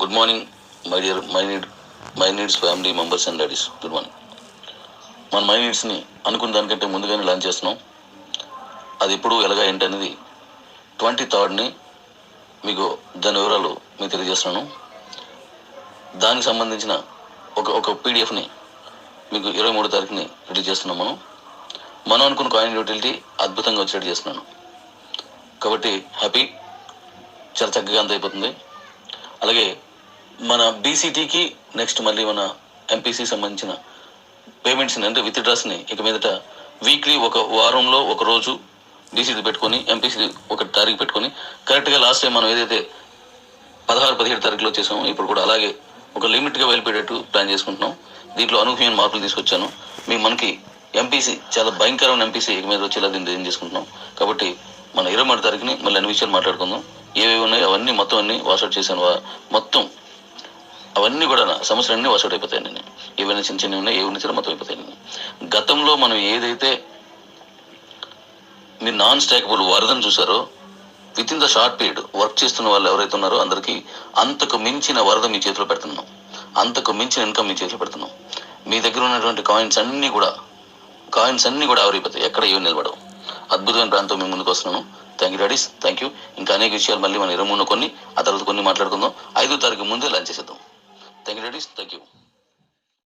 Good morning my dear my need my needs family members and daddies good morning మన my నీడ్స్ని అనుకున్న దానికంటే ముందుగానే లాంచ్ చేస్తున్నాం. అది ఎప్పుడు ఎలాగా ఏంటి అనేది ట్వంటీ థర్డ్ని మీకు దాని వివరాలు మీకు తెలియజేస్తున్నాను. దానికి సంబంధించిన ఒక ఒక పీడిఎఫ్ని మీకు ఇరవై మూడో తారీఖుని రెడీ చేస్తున్నాం మనం. మనం అనుకున్న కాయిన్ యూటిలిటీ అద్భుతంగా వచ్చేట్టు చేస్తున్నాను. కాబట్టి హ్యాపీ చాలా చక్కగా అంత అయిపోతుంది. అలాగే మన బీసీటీకి నెక్స్ట్ మళ్ళీ మన ఎంపీసీ సంబంధించిన పేమెంట్స్ని అంటే విత్డ్రాస్ని ఇక మీదట వీక్లీ ఒక వారంలో ఒక రోజు బీసీటీ పెట్టుకొని ఎంపీసీ ఒక తారీఖు పెట్టుకొని కరెక్ట్గా లాస్ట్ టైం మనం ఏదైతే పదహారు పదిహేడు తారీఖులో చేసామో ఇప్పుడు కూడా అలాగే ఒక లిమిట్గా వెళ్ళిపోయేటట్టు ప్లాన్ చేసుకుంటున్నాం. దీంట్లో అనూహ్యమైన మార్పులు తీసుకొచ్చాను. మీ మనకి ఎంపీసీ చాలా భయంకరమైన ఎంపీసీ ఇక మీద వచ్చేలా దీన్ని డిజైన్ చేసుకుంటున్నాం. కాబట్టి మన ఇరవై మూడు తారీఖుని మళ్ళీ అన్ని విషయాలు మాట్లాడుకుందాం. ఏవేవి ఉన్నాయో అవన్నీ మొత్తం అన్ని వాషౌట్ చేశాను. మొత్తం అవన్నీ కూడా సమస్యలన్నీ వసూడు అయిపోతాయి నేను. ఏవైనా చిన్న చిన్నవి ఉన్నాయి ఏవైనా చిన్న మొత్తం అయిపోతాయి నేను. గతంలో మనం ఏదైతే మీరు నాన్ స్టాకబుల్ వరదను చూసారో with in the short period work చేస్తున్న వాళ్ళు ఎవరైతే ఉన్నారో అందరికీ అంతకు మించిన వరద మీ చేతిలో పెడుతున్నాం. అంతకు మించిన ఇన్కమ్ మీ చేతిలో పెడుతున్నాం. మీ దగ్గర ఉన్నటువంటి కాయిన్స్ అన్నీ కూడా కాయిన్స్ అన్నీ కూడా ఆవిరైపోతాయి. ఎక్కడ ఏమి నిలబడవు. అద్భుతమైన ప్రాంతం మేము ముందుకు వస్తున్నాను thank you daddies thank you ఇంకా అనేక విషయాలు మళ్ళీ మనం ఇరవై మూడు కొన్ని ఆ తర్వాత కొన్ని మాట్లాడుకుందాం. ఐదో తారీఖు ముందే లంచ్ చేసేద్దాం. Thank you daddies thank you